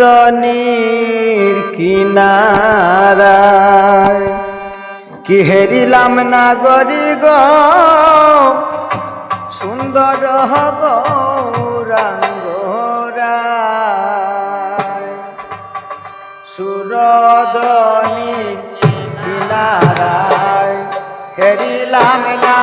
দনির কিনারায়। কি হেরিলাম না গরি গ? সুন্দর হব সুরদনি কিনারায়। হেরিলাম না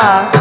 Ah.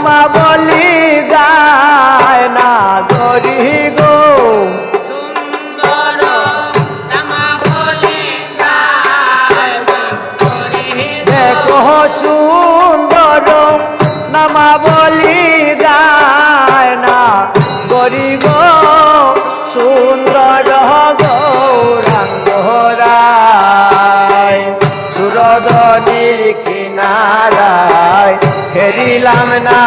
ক্ষমা বলি যায় না করি গো। দেখো সুন্দর নামা বলি যায় না করি গো। সুন্দর গৌরাঙ্গরায় সুরদনির কিনারায় ফেরিলাম না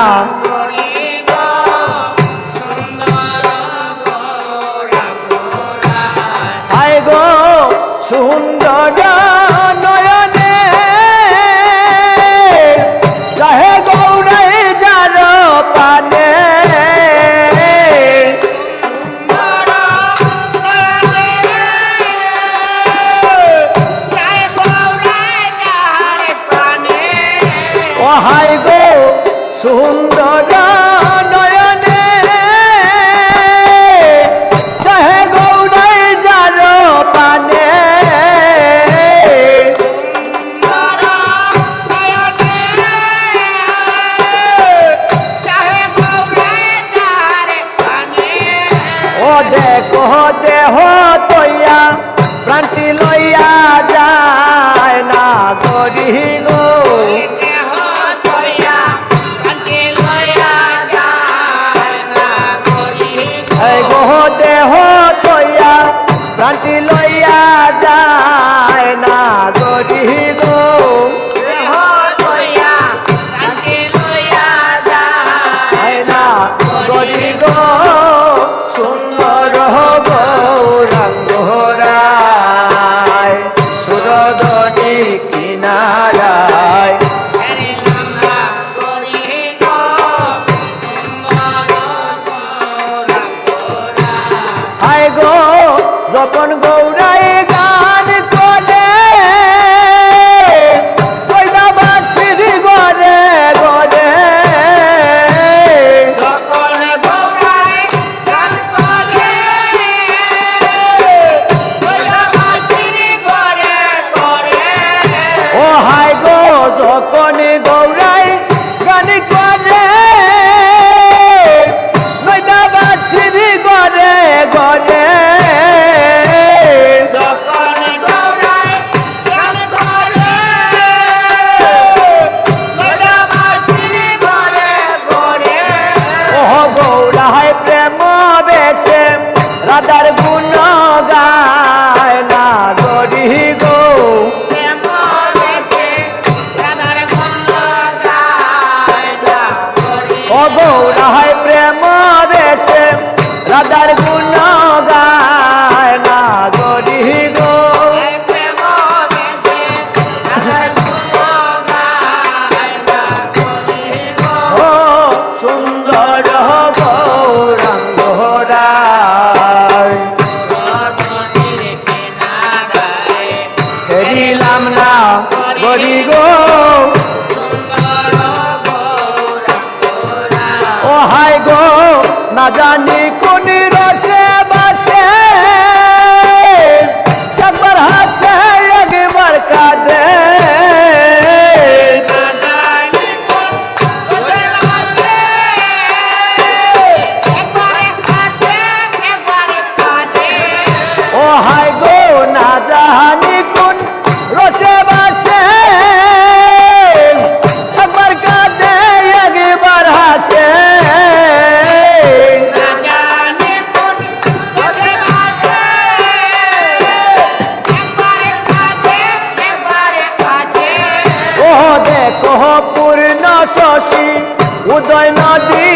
Agora না জানি গয়না দিয়ে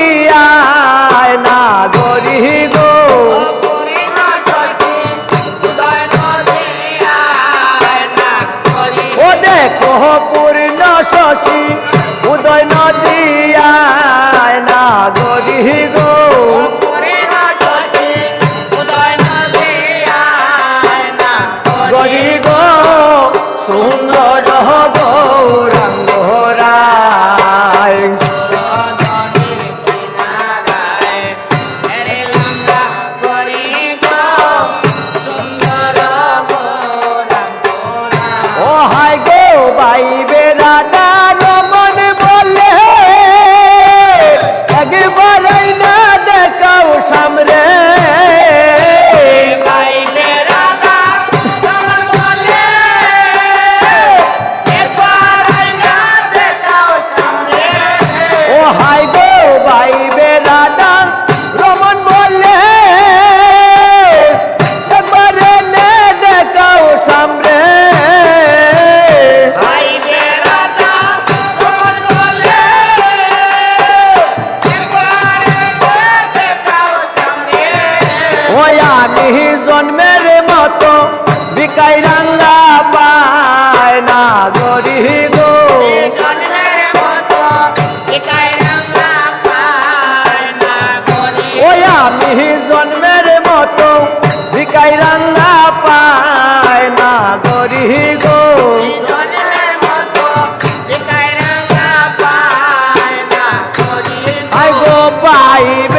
five.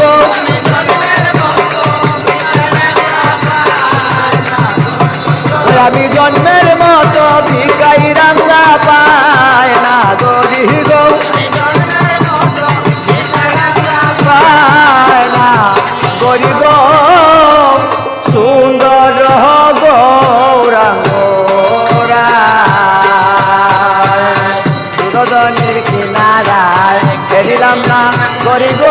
গো আমি জন্মের মতো ভিকাই রান্না পায় না গরি গো না গরিব। সুন্দর গৌরাঙ্গ কিনারায় খেলিলাম না গরিব।